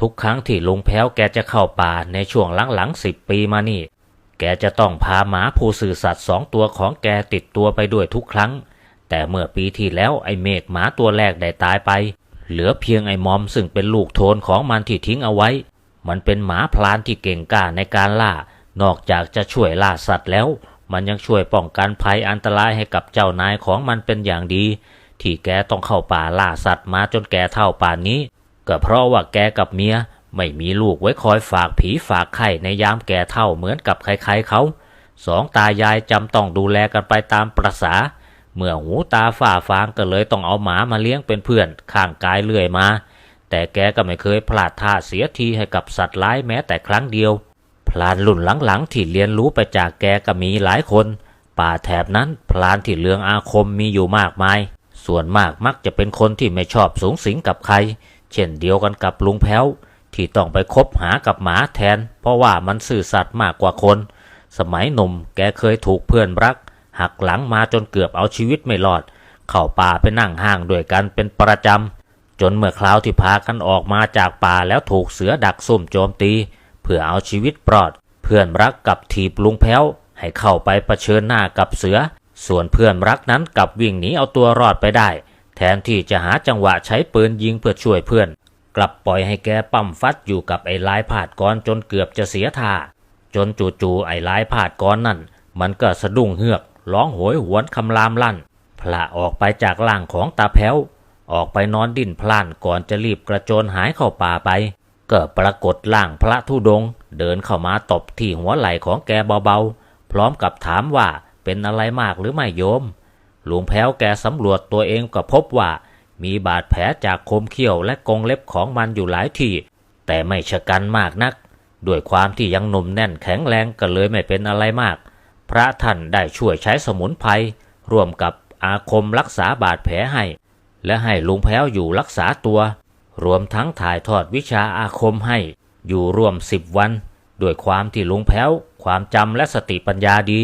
ทุกครั้งที่ลุงแพ้วแกจะเข้าป่าในช่วงหลังๆสิบปีมานี่ แกจะต้องพาหมาผู้สื่อสัตว์สองตัวของแกติดตัวไปด้วยทุกครั้ง แต่เมื่อปีที่แล้วไอ้เมฆหมาตัวแรกได้ตายไป เหลือเพียงไอ้มอมซึ่งเป็นลูกโทนของมันที่ทิ้งเอาไว้ มันเป็นหมาพลานที่เก่งกล้าในการล่า นอกจากจะช่วยล่าสัตว์แล้ว มันยังช่วยป้องกันภัยอันตรายให้กับเจ้านายของมันเป็นอย่างดี ที่แกต้องเข้าป่าล่าสัตว์มาจนแกเท่าป่านนี้ ก็เพราะว่าแกกับเมียไม่มีลูกไว้คอยฝากผีฝากไข่ในยามแก่เท่าเหมือนกับใครๆเขาสองตายายจำต้องดูแลกันไปตามประษา เมื่อหูตาฝ่าฟางก็เลยต้องเอาหมามาเลี้ยงเป็นเพื่อนข้างกายเรื่อยมา แต่แกก็ไม่เคยพลาดท่าเสียทีให้กับสัตว์ร้ายแม้แต่ครั้งเดียว พลานรุ่นหลังๆที่เรียนรู้ไปจากแกก็มีหลายคน ป่าแถบนั้นพลานที่เลืองอาคมมีอยู่มากมาย ส่วนมากมักจะเป็นคนที่ไม่ชอบสูงสิงกับใคร เช่นเดียวกันกับลุงแพ้ว ที่ต้องไปคบหากับหมาแทน เพราะว่ามันซื่อสัตย์มากกว่าคน สมัยหนุ่มแกเคยถูกเพื่อนรัก หักหลังมาจนเกือบเอาชีวิตไม่รอด เข้าป่าไปนั่งห้างด้วยกันเป็นประจำ จนเมื่อคราวที่พากันออกมาจากป่าแล้วถูกเสือดักซุ่มโจมตี เพื่อเอาชีวิตปลอด เพื่อนรักกับถีบลุงแพ้ว ให้เข้าไปเผชิญหน้ากับเสือ ส่วนเพื่อนรักนั้นกลับวิ่งหนีเอาตัวรอดไปได้ แทนที่จะหาจังหวะใช้ปืนยิงเพื่อช่วยเพื่อน กลับปล่อยให้แกปั๊มฟัดอยู่กับไอ้ลายผาดกรจนเกือบจะเสียท่า จนจู่ๆไอ้ลายผาดกรนั่น มันก็สะดุ้งเฮือกร้องโหยหวนคำรามลั่นพละออกไปจากล่างของตาแพ้ว ออกไปนอนดิ้นพล่านก่อนจะรีบกระโจนหายเข้าป่าไป ก็ปรากฏร่างพระธุดง เดินเข้ามาตบที่หัวไหล่ของแกเบาๆ พร้อมกับถามว่าเป็นอะไรมากหรือไม่โยม ลวงแพ้วแกสำรวจตัวเองก็พบว่า มีบาดแผลจากคมเขี้ยวและกรงเล็บของมันอยู่หลายที่ แต่ไม่ชะกันมากนัก ด้วยความที่ยังหนุ่มแน่นแข็งแรงก็เลยไม่เป็นอะไรมาก พระท่านได้ช่วยใช้สมุนไพรร่วมกับอาคมรักษาบาดแผลให้ และให้ลุงแพ้วอยู่รักษาตัว รวมทั้งถ่ายทอดวิชาอาคมให้อยู่ร่วมสิบวันด้วยความที่ลุงแพ้ว ความจำและสติปัญญาดี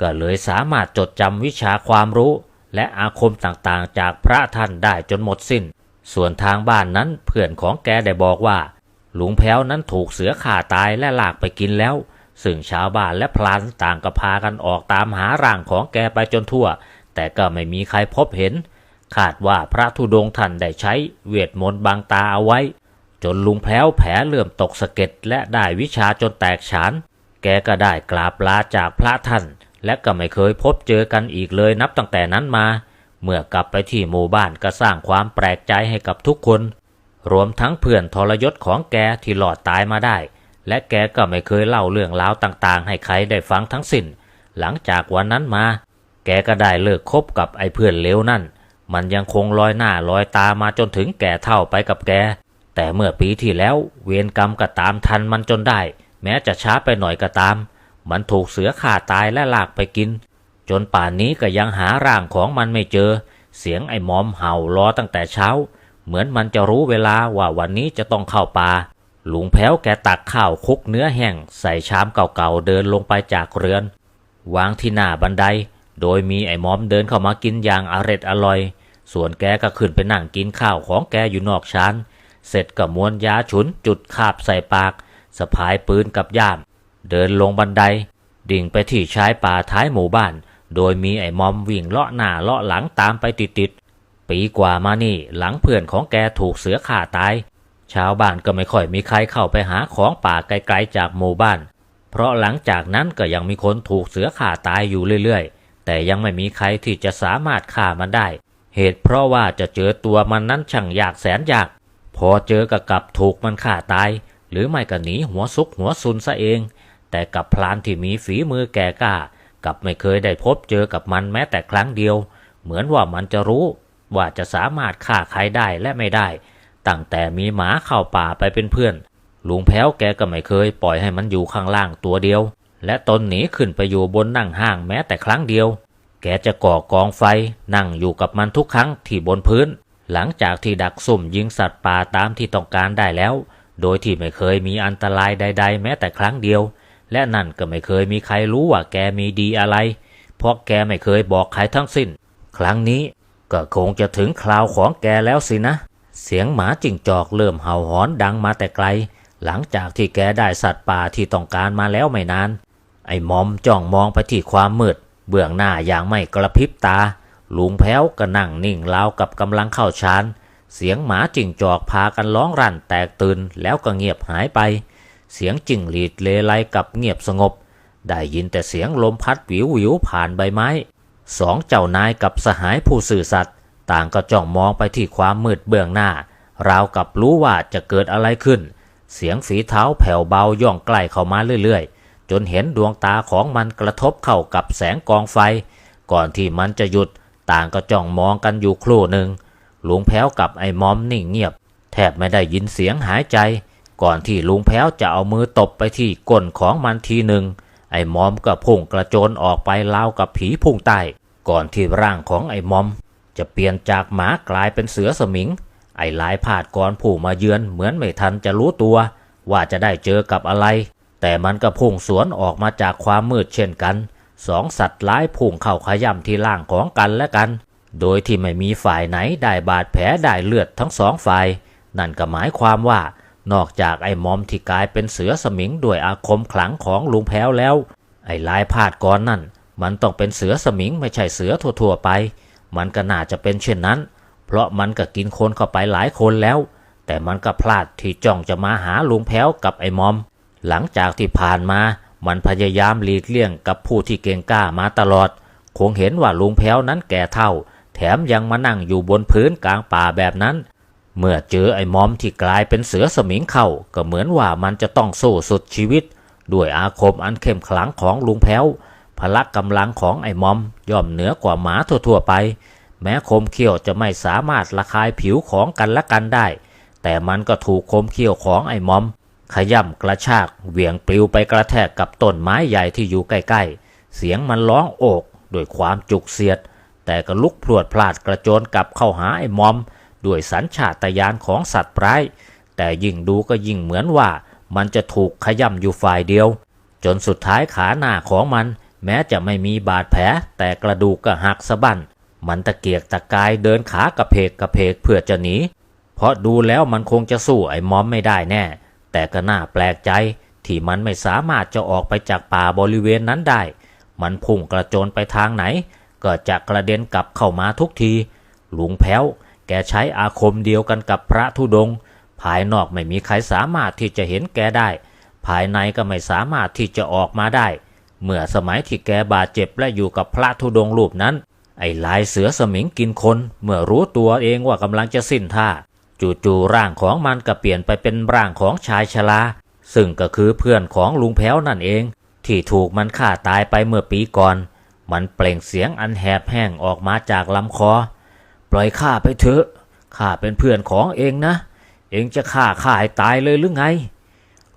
ก็เลยสามารถจดจำวิชาความรู้ และอาคมต่างๆ จากพระท่านได้จนหมดสิ้น ส่วนทางบ้านนั้นเพื่อนของแกได้บอกว่าลุงแพ้วนั้นถูกเสือข่าตายและลากไปกินแล้ว ซึ่งชาวบ้านและพลานต่างก็พากันออกตามหาร่างของแกไปจนทั่ว แต่ก็ไม่มีใครพบเห็น คาดว่าพระธุดงค์ท่านได้ใช้เวทมนต์บังตาเอาไว้ จนลุงแพ้วแผลเลื่อมตกสะเก็ดและได้วิชาจนแตกฉาน แกก็ได้กราบลาจากพระท่าน และก็ไม่เคยพบเจอกันอีกเลยนับตั้งแต่นั้นมา เมื่อกลับไปที่หมู่บ้านก็สร้างความแปลกใจให้กับทุกคน รวมทั้งเพื่อนทรยศของแกที่หลอดตายมาได้ และแกก็ไม่เคยเล่าเรื่องราวต่างๆ ให้ใครได้ฟังทั้งสิ้น หลังจากวันนั้นมา แกก็ได้เลิกคบกับไอ้เพื่อนเลวนั่น มันยังคงลอยหน้าลอยตามาจนถึงแก่เท่าไปกับแก แต่เมื่อปีที่แล้วเวรกรรมก็ตามทันมันจนได้ แม้จะช้าไปหน่อยก็ตาม มันถูกเสือข่าตายและลากไปกิน จนป่านนี้ก็ยังหาร่างของมันไม่เจอ เสียงไอ้มอมเห่ารอตั้งแต่เช้า เหมือนมันจะรู้เวลาว่าวันนี้จะต้องเข้าป่าลุงแพ้วแกตักข้าวคุกเนื้อแห้งใส่ชามเก่าๆเดินลงไปจากเรือน วางที่หน้าบันได โดยมีไอ้มอมเดินเข้ามากินอย่างอร็ดอร่อย ส่วนแกก็ขึ้นไปนั่งกินข้าวของแกอยู่นอกชานเสร็จก็มวนยาฉุนจุดคาบใส่ปากสะพายปืนกับย่าม เดินลงบันได ดิ่งไปที่ชายป่าท้ายหมู่บ้าน โดยมีไอ้มอมวิ่งเลาะหน้าเลาะหลังตามไปติดๆปีกว่ามานี่หลังเพื่อนของแกถูกเสือข่าตาย ชาวบ้านก็ไม่ค่อยมีใครเข้าไปหาของป่าไกลๆจากหมู่บ้าน เพราะหลังจากนั้นก็ยังมีคนถูกเสือข่าตายอยู่เรื่อยๆ แต่ยังไม่มีใครที่จะสามารถฆ่ามันได้ เหตุเพราะว่าจะเจอตัวมันนั้นช่างยากแสนยาก พอเจอกับกับถูกมันฆ่าตายหรือไม่ก็หนีหัวซุกหัวซุนซะเอง แต่กับพลานที่มีฝีมือแก่กล้ากับไม่เคยได้พบเจอกับมันแม้แต่ครั้งเดียว เหมือนว่ามันจะรู้ว่าจะสามารถฆ่าใครได้และไม่ได้ ตั้งแต่มีหมาเข้าป่าไปเป็นเพื่อน ลุงแพ้วแกก็ไม่เคยปล่อยให้มันอยู่ข้างล่างตัวเดียว และตนหนีขึ้นไปอยู่บนนั่งห้างแม้แต่ครั้งเดียว แกจะก่อกองไฟนั่งอยู่กับมันทุกครั้งที่บนพื้น หลังจากที่ดักซุ่มยิงสัตว์ป่าตามที่ต้องการได้แล้ว โดยที่ไม่เคยมีอันตรายใด ๆ แม้แต่ครั้งเดียว และนั่นก็ไม่เคยมีใครรู้ว่าแกมีดีอะไร เพราะแกไม่เคยบอกใครทั้งสิ้น ครั้งนี้ก็คงจะถึงคราวของแกแล้วสินะ เสียงหมาจิ้งจอกเริ่มเห่าหอนดังมาแต่ไกล หลังจากที่แกได้สัตว์ป่าที่ต้องการมาแล้วไม่นาน ไอ้มอมจ้องมองไปที่ความมืด เบื้องหน้าอย่างไม่กระพริบตา ลุงแพ้วก็นั่งนิ่งราวกับกำลังเข้าฌานเสียงหมาจิ้งจอกพากันร้องรั่นแตกตื่นแล้วก็เงียบหายไป เสียงจิ้งหรีดเลไลกับเงียบสงบ ได้ยินแต่เสียงลมพัดวิววิวผ่านใบไม้ สองเจ้านายกับสหายผู้สื่อสัตย์ต่างก็จ้องมองไปที่ความมืดเบื้องหน้า ราวกับรู้ว่าจะเกิดอะไรขึ้น เสียงฝีเท้าแผ่วเบาย่องใกล้เข้ามาเรื่อยๆ จนเห็นดวงตาของมันกระทบเข้ากับแสงกองไฟ ก่อนที่มันจะหยุด ต่างก็จ้องมองกันอยู่ครู่หนึ่งหลุงแพ้วกับไอ้มอมนิ่งเงียบ แทบไม่ได้ยินเสียงหายใจ ก่อนที่ลุงแพ้วจะเอามือตบไปที่ก้นของมันทีหนึ่ง ไอ้มอมก็พุ่งกระโจนออกไปราวกับผีพุ่งใต้ก่อนที่ร่างของไอ้มอม จะเปลี่ยนจากหมากลายเป็นเสือสมิง ไอ้หลายผาดก่อนผู้มาเยือนเหมือนไม่ทันจะรู้ตัว ว่าจะได้เจอกับอะไร แต่มันก็พุ่งสวนออกมาจากความมืดเช่นกันสองสัตว์ร้ายพุ่งเข้าขย่ำที่ร่างของกันและกัน โดยที่ไม่มีฝ่ายไหนได้บาดแผลได้เลือดทั้งสองฝ่าย นั่นก็หมายความว่า นอกจากไอ้มอมที่กลายเป็นเสือสมิงด้วยอาคมขลังของลุงแพ้วแล้ว ไอ้ลายพาดก่อนนั่น มันต้องเป็นเสือสมิงไม่ใช่เสือทั่วๆไป มันก็น่าจะเป็นเช่นนั้น เพราะมันก็กินคนเข้าไปหลายคนแล้ว แต่มันก็พลาดที่จ้องจะมาหาลุงแพ้วกับไอ้มอม หลังจากที่ผ่านมามันพยายามหลีกเลี่ยงกับผู้ที่เก่งกล้ามาตลอด คงเห็นว่าลุงแพ้วนั้นแก่เท่า แถมยังมานั่งอยู่บนพื้นกลางป่าแบบนั้น เมื่อเจอไอ้มอมที่กลายเป็นเสือสมิงเข้าก็เหมือนว่ามันจะต้องสู้สุดชีวิต ด้วยอาคมอันเข้มขลังของลุงแพ้ว พละกำลังของไอ้มอมย่อมเหนือกว่าหมาทั่วๆไป แม้คมเขี้ยวจะไม่สามารถระคายผิวของกันและกันได้ แต่มันก็ถูกคมเขี้ยวของไอ้มอม ขย่ำกระชากเหวี่ยงปลิวไปกระแทกกับต้นไม้ใหญ่ที่อยู่ใกล้ๆ เสียงมันร้องโอกด้วยความจุกเสียด แต่ก็ลุกพรวดพลาดกระโจนกลับเข้าหาไอ้มอม ด้วยสัญชาตญาณของสัตว์ร้าย แต่ยิ่งดูก็ยิ่งเหมือนว่ามันจะถูกขย่ำอยู่ฝ่ายเดียว จนสุดท้ายขาหน้าของมัน แม้จะไม่มีบาดแผล แต่กระดูกก็หักสะบั้นมันตะเกียกตะกายเดินขากระเพกกระเพกเพื่อจะหนี เพราะดูแล้วมันคงจะสู้ไอ้มอมไม่ได้แน่ แต่ก็น่าแปลกใจที่มันไม่สามารถจะออกไปจากป่าบริเวณนั้นได้ มันพุ่งกระโจนไปทางไหน ก็จะกระเด็นกลับเข้ามาทุกที ลุงแพ้ว แกใช้อาคมเดียวกันกับพระธุดง ภายนอกไม่มีใครสามารถที่จะเห็นแกได้ ภายในก็ไม่สามารถที่จะออกมาได้ เมื่อสมัยที่แกบาดเจ็บและอยู่กับพระธุดงรูปนั้น ไอ้ลายเสือสมิงกินคน เมื่อรู้ตัวเองว่ากำลังจะสิ้นท่า จู่ๆร่างของมันก็เปลี่ยนไปเป็นร่างของชายชราซึ่งก็คือเพื่อนของลุงแพ้วนั่นเอง ที่ถูกมันฆ่าตายไปเมื่อปีก่อน มันเปล่งเสียงอันแหบแห้งออกมาจากลำคอ ปล่อยข้าไปเถอะข้าเป็นเพื่อนของเองนะ เองจะฆ่าข้าให้ตายเลยหรือไง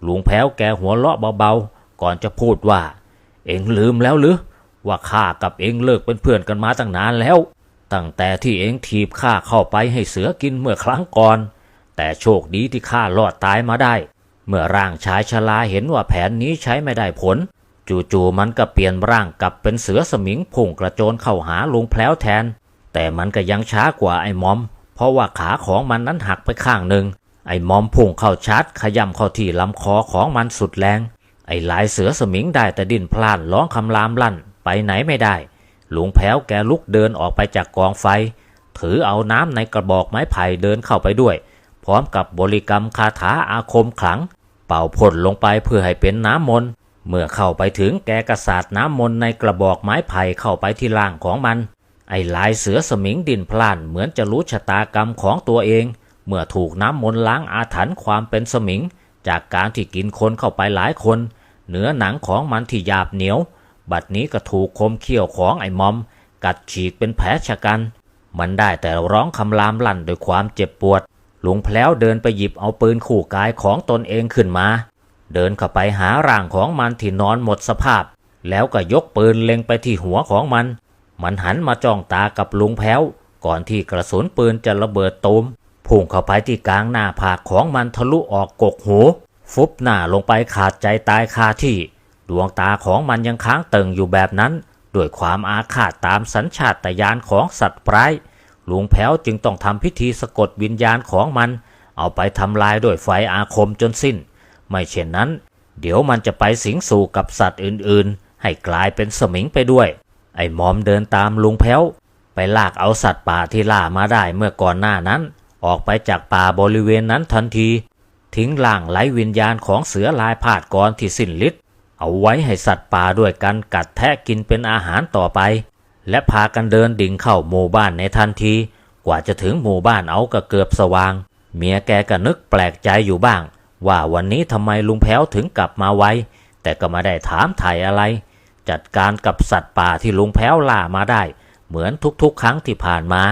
ลุงแพ้วแกหัวเราะเบาๆ ก่อนจะพูดว่า เองลืมแล้วหรือว่าข้ากับเองเลิกเป็นเพื่อนกันมาตั้งนานแล้ว ตั้งแต่ที่เองถีบข้าเข้าไปให้เสือกินเมื่อครั้งก่อน แต่โชคดีที่ข้ารอดตายมาได้ เมื่อร่างชายชราเห็นว่าแผนนี้ใช้ไม่ได้ผล จู่ๆมันก็เปลี่ยนร่างกลับเป็นเสือสมิงพุ่งกระโจนเข้าหาลุงแพล้วแทน แต่มันก็ยังช้ากว่าไอ้มอม เพราะว่าขาของมันนั้นหักไปข้างหนึ่ง ไอ้มอมพุ่งเข้าชาร์จขย่ำเข้าที่ลำคอของมันสุดแรง ไอ้ลายเสือสมิงได้แต่ดิ้นพลานร้องคำรามลั่นไปไหนไม่ได้ หลุงแพ้วแกลุกเดินออกไปจากกองไฟ ถือเอาน้ำในกระบอกไม้ไผ่เดินเข้าไปด้วย พร้อมกับบริกรรมคาถาอาคมขลัง เป่าพ่นลงไปเพื่อให้เป็นน้ำมนต์เมื่อเข้าไปถึงแกกระสาดน้ำมนต์ในกระบอกไม้ไผ่เข้าไปที่ล่างของมัน ไอ้ลายเสือสมิงดินพล่านเหมือนจะรู้ชะตากรรมของตัวเอง เมื่อถูกน้ำมนต์ล้างอาถรรพ์ความเป็นสมิง จากการที่กินคนเข้าไปหลายคน เนื้อหนังของมันที่หยาบเหนียว บัดนี้ก็ถูกคมเขี้ยวของไอ้มอม กัดฉีกเป็นแผลชะกัน มันได้แต่ร้องคำรามลั่นด้วยความเจ็บปวดลุงแพล้วเดินไปหยิบเอาปืนขู่กายของตนเองขึ้นมา เดินเข้าไปหาร่างของมันที่นอนหมดสภาพ แล้วก็ยกปืนเล็งไปที่หัวของมัน มันหันมาจ้องตากับลุงแพ้ว ก่อนที่กระสุนปืนจะระเบิดตูมพุ่งเข้าไปที่กลางหน้าผากของมันทะลุออกกกหู ฟุบหน้าลงไปขาดใจตายคาที่ ดวงตาของมันยังค้างเติงอยู่แบบนั้น ด้วยความอาฆาตตามสัญชาตญาณของสัตว์ร้ายลุงแพ้วจึงต้องทำพิธีสะกดวิญญาณของมัน เอาไปทำลายด้วยไฟอาคมจนสิ้น ไม่เช่นนั้น เดี๋ยวมันจะไปสิงสู่กับสัตว์อื่นๆ ให้กลายเป็นสมิงไปด้วย ไอ้หมอมเดินตามลุงแพ้ว ไปลากเอาสัตว์ป่าที่ล่ามาได้เมื่อก่อนหน้านั้น ออกไปจากป่าบริเวณนั้นทันที ทิ้งล่างไร้วิญญาณของเสือลายผาดกรที่สิ้นฤทธิ์เอาไว้ให้สัตว์ป่าด้วยกันกัดแทะกินเป็นอาหารต่อไป และพากันเดินดิ่งเข้าหมู่บ้านในทันที กว่าจะถึงหมู่บ้านเอาก็เกือบสว่าง เมียแกก็นึกแปลกใจอยู่บ้าง ว่าวันนี้ทำไมลุงแพ้วถึงกลับมาไวแต่ก็ไม่ได้ถามไถ่อะไร จัดการกับสัตว์ป่าที่ลุงแพ้วล่ามาได้ เหมือนทุกๆ ครั้งที่ผ่านมา